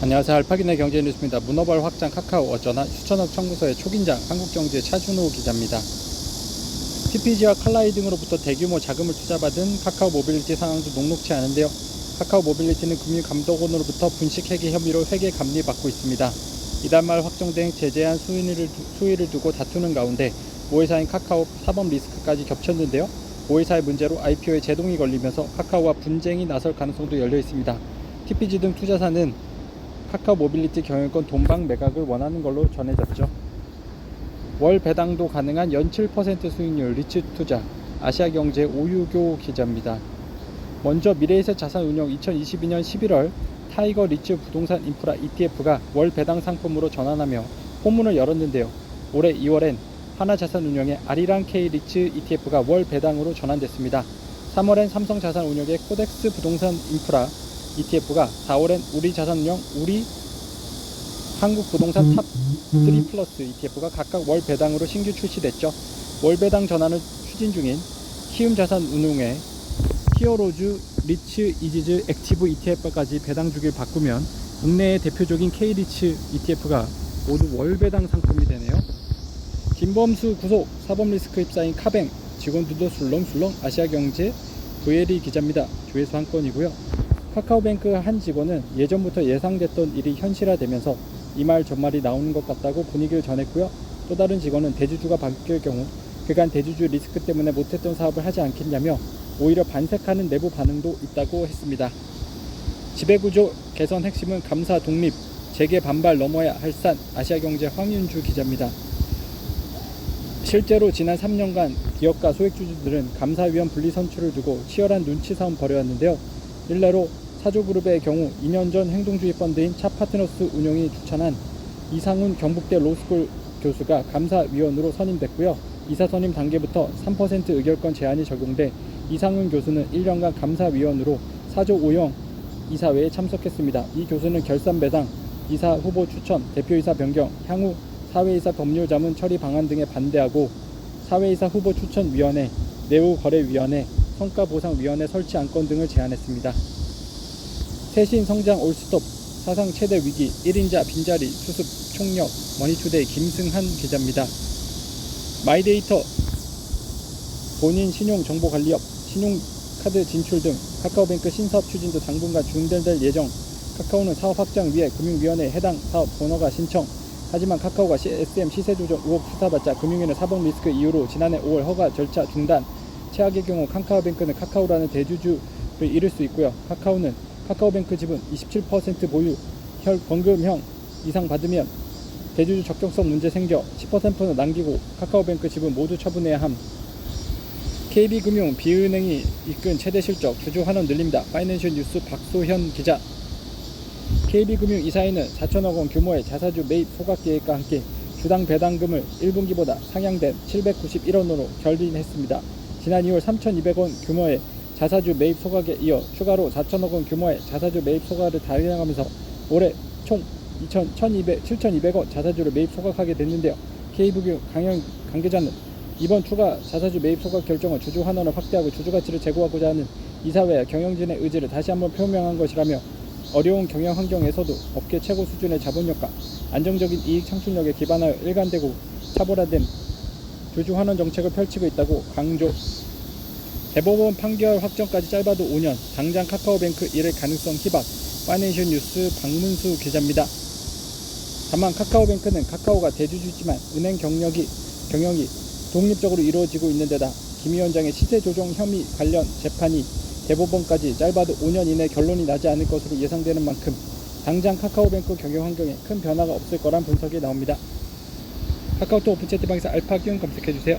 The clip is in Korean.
안녕하세요. 알파기네 경제뉴스입니다. 문어발 확장 카카오 어쩌나 수천억 청구서의 초긴장 한국경제 차준호 기자입니다. TPG와 칼라이 등으로부터 대규모 자금을 투자받은 카카오 모빌리티 상황도 녹록치 않은데요. 카카오 모빌리티는 금융감독원으로부터 분식회계 혐의로 회계 감리받고 있습니다. 이달 말 확정된 제재한 수위를, 수위를 두고 다투는 가운데 모회사인 카카오 사법 리스크까지 겹쳤는데요. 모회사의 문제로 IPO에 제동이 걸리면서 카카오와 분쟁이 나설 가능성도 열려 있습니다. TPG 등 투자사는 카카오 모빌리티 경영권 돈방 매각을 원하는 걸로 전해졌죠. 월 배당도 가능한 연 7% 수익률 리츠 투자 아시아경제 오유교 기자입니다. 먼저 미래에셋 자산운용 2022년 11월 타이거 리츠 부동산 인프라 ETF가 월 배당 상품으로 전환하며 포문을 열었는데요. 올해 2월엔 하나자산운용의 아리랑 K 리츠 ETF가 월 배당으로 전환됐습니다. 3월엔 삼성자산운용의 코덱스 부동산 인프라 ETF가 4월엔 우리 자산운용 우리 한국부동산 탑3 플러스 ETF가 각각 월 배당으로 신규 출시됐죠. 월 배당 전환을 추진 중인 키움자산운용의 히어로즈 리츠 이지즈 액티브 ETF까지 배당 주기를 바꾸면 국내의 대표적인 K리츠 ETF가 모두 월 배당 상품이 되네요. 김범수 구속 사법 리스크 입사인 카뱅 직원들도 술렁술렁 아시아경제 VLE 기자입니다. 조회수 한 건이고요. 카카오뱅크 한 직원은 예전부터 예상됐던 일이 현실화되면서 이 말 저말이 나오는 것 같다고 분위기를 전했고요. 또 다른 직원은 대주주가 바뀔 경우 그간 대주주 리스크 때문에 못했던 사업을 하지 않겠냐며 오히려 반색하는 내부 반응도 있다고 했습니다. 지배구조 개선 핵심은 감사 독립, 재계 반발 넘어야 할산 아시아경제 황윤주 기자입니다. 실제로 지난 3년간 기업과 소액주주들은 감사위원 분리 선출을 두고 치열한 눈치 싸움 벌여왔는데요. 일례로 사조그룹의 경우 2년 전 행동주의 펀드인 차파트너스 운용이 추천한 이상훈 경북대 로스쿨 교수가 감사위원으로 선임됐고요. 이사 선임 단계부터 3% 의결권 제한이 적용돼 이상훈 교수는 1년간 감사위원으로 사조 5형 이사회에 참석했습니다. 이 교수는 결산 배당, 이사 후보 추천, 대표이사 변경, 향후 사회이사 법률 자문 처리 방안 등에 반대하고 사회이사 후보 추천위원회, 내부거래위원회, 성과보상위원회 설치 안건 등을 제안했습니다. 세신 성장 올스톱 사상 최대 위기 1인자 빈자리 수습 총력 머니투데이 김승한 기자입니다. 마이데이터 본인 신용 정보 관리업 신용카드 진출 등 카카오뱅크 신사업 추진도 당분간 중단될 예정 카카오는 사업 확장 위해 금융위원회에 해당 사업 번호가 신청 하지만 카카오가 SM 시세 조정 의혹 수사받자 금융위원회 사법 리스크 이유로 지난해 5월 허가 절차 중단 최악의 경우 카카오뱅크는 카카오라는 대주주를 잃을 수 있고요. 카카오는 카카오뱅크 지분 27% 보유 혈 번금형 이상 받으면 대주주 적격성 문제 생겨 10%는 남기고 카카오뱅크 지분 모두 처분해야 함. KB금융 비은행이 이끈 최대 실적 주주 환원 늘립니다. 파이낸셜 뉴스 박소현 기자. KB금융 이사회는 4천억 원 규모의 자사주 매입 소각 계획과 함께 주당 배당금을 1분기보다 상향된 791원으로 결린했습니다. 지난 2월 3,200원 규모의 자사주 매입 소각에 이어 추가로 4천억 원 규모의 자사주 매입 소각을 달성하면서 올해 총 2,200, 7,200원 자사주를 매입 소각하게 됐는데요. K부교 강연 관계자는 이번 추가 자사주 매입 소각 결정은 주주 환원을 확대하고 주주 가치를 제고하고자 하는 이사회의 경영진의 의지를 다시 한번 표명한 것이라며 어려운 경영 환경에서도 업계 최고 수준의 자본력과 안정적인 이익 창출력에 기반하여 일관되고 차별화된 주주 환원 정책을 펼치고 있다고 강조. 대법원 판결 확정까지 짧아도 5년. 당장 카카오뱅크 잃을 가능성 희박. 파이낸셜 뉴스 박문수 기자입니다. 다만 카카오뱅크는 카카오가 대주주지만 은행 경력이 경영이 독립적으로 이루어지고 있는 데다 김 위원장의 시세 조정 혐의 관련 재판이 대법원까지 짧아도 5년 이내 결론이 나지 않을 것으로 예상되는 만큼 당장 카카오뱅크 경영 환경에 큰 변화가 없을 거란 분석이 나옵니다. 카카오톡 오픈 채팅방에서 알파 기운 검색해 주세요.